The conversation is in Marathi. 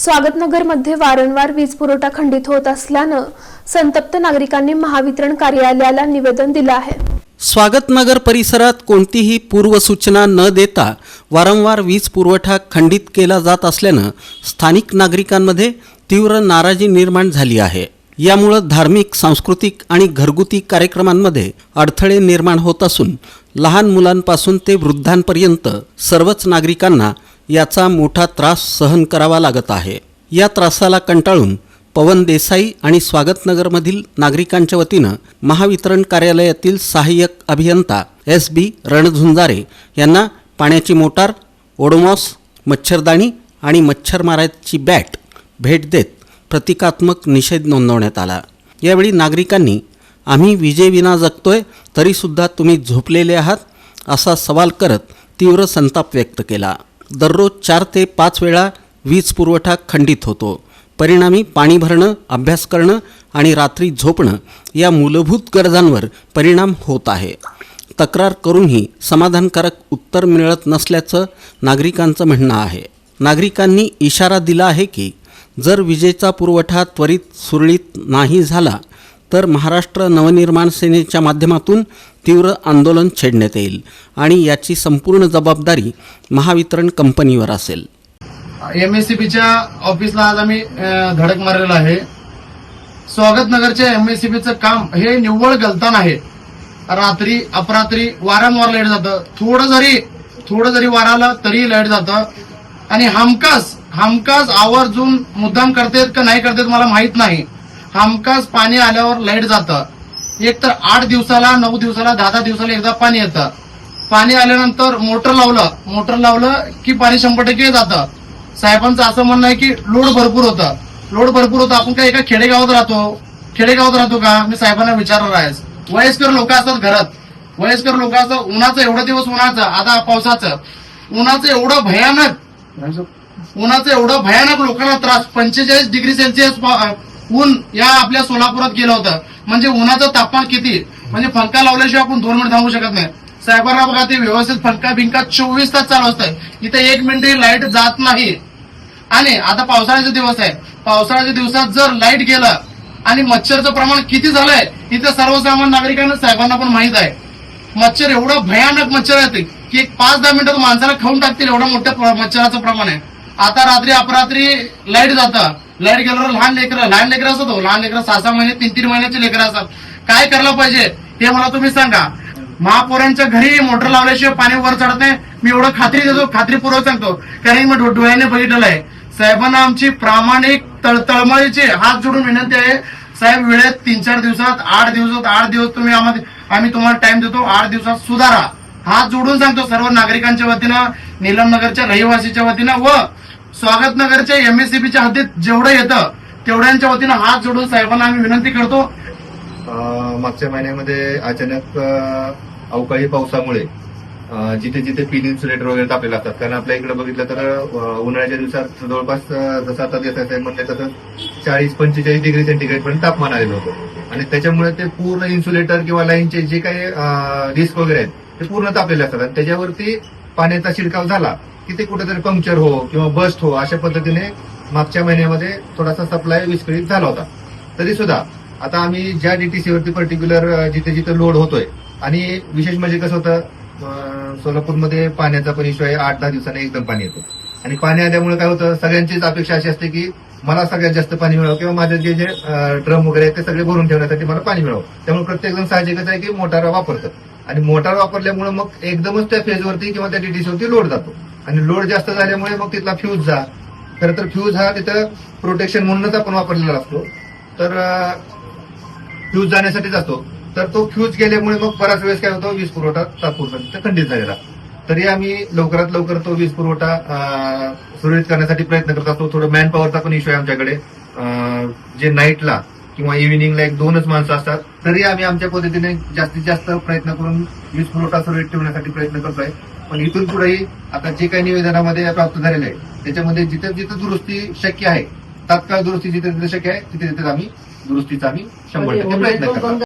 स्वागतनगरमध्ये वारंवार वीज पुरवठा खंडित होत असल्यानं संतप्त नागरिकांनी महावितरण कार्यालयाला निवेदन दिलं आहे. स्वागतनगर परिसरात कोणतीही पूर्वसूचना न देता वारंवार वीज पुरवठा खंडित केला जात असल्यानं स्थानिक नागरिकांमध्ये तीव्र नाराजी निर्माण झाली आहे. यामुळं धार्मिक सांस्कृतिक आणि घरगुती कार्यक्रमांमध्ये अडथळे निर्माण होत असून लहान मुलांपासून ते वृद्धांपर्यंत सर्वच नागरिकांना याचा मोठा त्रास सहन करावा लागत आहे. या त्रासाला कंटाळून पवन देसाई आणि स्वागतनगरमधील नागरिकांच्या वतीनं महावितरण कार्यालयातील सहाय्यक अभियंता एस बी रणझुंजारे यांना पाण्याची मोटार ओडोमॉस मच्छरदाणी आणि मच्छर मारायची बॅट भेट देत प्रतिकात्मक निषेध नोंदवण्यात आला. यावेळी नागरिकांनी आम्ही विजेविना जगतोय तरीसुद्धा तुम्ही झोपलेले आहात? असा सवाल करत तीव्र संताप व्यक्त केला. दररोज चार ते पाच वेळा वीज पुरवठा खंडित होतो. परिणामी पाणी भरणं अभ्यास करणं आणि रात्री झोपणं या मूलभूत गरजांवर परिणाम होत आहे. तक्रार करूनही समाधानकारक उत्तर मिळत नसल्याचं नागरिकांचं म्हणणं आहे. नागरिकांनी इशारा दिला आहे की जर विजेचा पुरवठा त्वरित सुरळीत नाही झाला तर महाराष्ट्र नवनिर्माण सेनेच्या माध्यमातून तीव्र आंदोलन छेडण्यात येईल आणि याची संपूर्ण जबाबदारी महावितरण कंपनीवर असेल. एम एस सी बीच्या ऑफिसला आज आम्ही धडक मारलेला आहे. स्वागत नगरच्या एम एस सी बीचं काम हे निव्वळ गलतान आहे. रात्री अपरात्री वारंवार लाइट जातं. थोडं जरी थोडं जरी वाराला तरी लाइट जातं. आणि हमखास हमखास आवर्जून मुद्दाम करतेत का नाही करतेत मला माहीत नाही. हमखास पाणी आल्यावर लाइट जातं. एक तर आठ दिवसाला नऊ दिवसाला दहा दहा दिवसाला एकदा पाणी येतं. पाणी आल्यानंतर मोटर लावलं मोटर लावलं की पाणी शंभर टक्के जातं. साहेबांचं असं म्हणणं आहे की लोड भरपूर होतं. लोड भरपूर होतं. आपण काय एका खेडेगावात राहतो? खेडेगावात राहतो का? मी साहेबांना विचारणार आहे वयस्कर लोक असतात घरात. वयस्कर लोक असतात. उन्हाचं एवढं दिवस उन्हाचं आता पावसाचं. उन्हाचं एवढं भयानक. उन्हाचं एवढं भयानक लोकांना त्रास. पंचेचाळीस डिग्री सेल्सिअस ऊन या आपल्या सोलापुरात गेलं होतं. म्हणजे उन्हाचं तापमान किती? म्हणजे फंका लावल्याशिवाय आपण दोन मिनिट थांबू शकत नाही. साहेबांना बघा ते व्यवस्थित फंका बिंका चोवीस तास चालू असतात इथे एक मिनिट लाइट जात नाही. आणि आता पावसाळ्याचे दिवस आहे. पावसाळ्याच्या दिवसात जर लाइट गेलं आणि मच्छरचं प्रमाण किती झालंय इथे सर्वसामान्य नागरिकांना साहेबांना पण माहीत आहे. मच्छर एवढं भयानक मच्छर आहेत की एक पाच दहा मिनिटात माणसाला खाऊन टाकतील एवढं मोठ्या मच्छराचं प्रमाण आहे. आता रात्री अपरात्री लाइट जातं. लाइट गेल्यावर लहान लेकरं लहान लेकरं असतो लहान लेकरं सहा सहा महिने तीन तीन महिन्याचे लेकरं असतात. काय करायला पाहिजे हे मला तुम्ही सांगा. महापौरांच्या घरी मोटर लावल्याशिवाय पाणी वर चढत नाही. मी एवढं खात्री देतो खात्रीपूर्वक सांगतो. कारण मी डोळ्याने बघितलेलं आहे. साहेबांना आमची प्रामाणिक तळ- तळमळीची हात जोडून विनंती आहे. साहेब वेळेत तीन चार दिवसात आठ दिवसात आठ दिवस तुम्ही आम्हाला आम्ही तुम्हाला टाइम देतो. आठ दिवसात सुधारा. हात जोडून सांगतो सर्व नागरिकांच्या वतीनं नीलमनगरच्या रहिवासीच्या वतीनं व स्वागतनगरच्या एमएससीबीच्या हद्दीत जेवढं येतं तेवढ्यांच्या वतीनं हात जोडून साहेबांना आम्ही विनंती करतो. मागच्या महिन्यामध्ये अचानक अवकाळी पावसामुळे जिथे जिथे पिन इन्सुलेटर वगैरे तापलेले असतात. कारण आपल्या इकडे बघितलं तर उन्हाळ्याच्या दिवसात जवळपास जसं आता देत म्हणले तसं चाळीस पंचेचाळीस डिग्री सेंटीग्रेड पर्यंत तापमान आलेलं होतं. आणि त्याच्यामुळे ते पूर्ण इन्सुलेटर किंवा लाईनचे जे काही डिस्क वगैरे आहेत ते पूर्ण तापलेले असतात. आणि त्याच्यावरती पाण्याचा शिरकाव झाला किती कुठेतरी पंक्चर हो किंवा बस्ट हो अशा पद्धतीने मागच्या महिन्यामध्ये थोडासा सप्लाय विस्कळीत झाला होता. तरी सुद्धा आता आम्ही ज्या डीटीसीवरती पर्टिक्युलर जिथे जिथे लोड होतोय आणि विशेष म्हणजे कसं होतं सोलापूरमध्ये पाण्याचा पण इश्यू आहे. आठ दहा दिवसांनी एकदम पाणी येतं. आणि पाणी आल्यामुळे काय होतं सगळ्यांचीच अपेक्षा अशी असते की मला सगळ्यात जास्त पाणी मिळावं किंवा माझे जे जे ड्रम वगैरे आहेत ते सगळे भरून ठेवण्यासाठी मला पाणी मिळावं. त्यामुळे प्रत्येकजण साहजिकच आहे की मोटार वापरतात. आणि मोटार वापरल्यामुळे मग एकदमच त्या फेजवरती किंवा त्या डीटीसीवरती लोड जातो. आणि लोड जास्त झाल्यामुळे मग तिथला फ्यूज जा. खरं तर फ्यूज हा तिथं प्रोटेक्शन म्हणूनच आपण वापरलेला असतो. तर फ्यूज जाण्यासाठीच असतो. तर तो फ्यूज गेल्यामुळे मग बराच वेळेस काय होतो वीज पुरवठा तात्पुरता खंडित झालेला. तरी आम्ही लवकरात लवकर तो वीज पुरवठा सुरळीत करण्यासाठी प्रयत्न करत असतो. थोडं मॅन पॉवरचा पण इश्यू आहे आमच्याकडे. जे नाईटला किंवा इव्हिनिंगला एक दोनच माणसं असतात. तरी आम्ही आमच्या पद्धतीने जास्तीत जास्त प्रयत्न करून वीज पुरवठा सुरळीत ठेवण्यासाठी प्रयत्न करतोय. पण इथून पुढेही आता जे काही निवेदनामध्ये प्राप्त झालेलं आहे त्याच्यामध्ये जिथे जिथे दुरुस्ती शक्य आहे तात्काळ दुरुस्ती जिथे जिथे शक्य आहे तिथे तिथे आम्ही दुरुस्तीचा आम्ही शंभर टक्के प्रयत्न करतो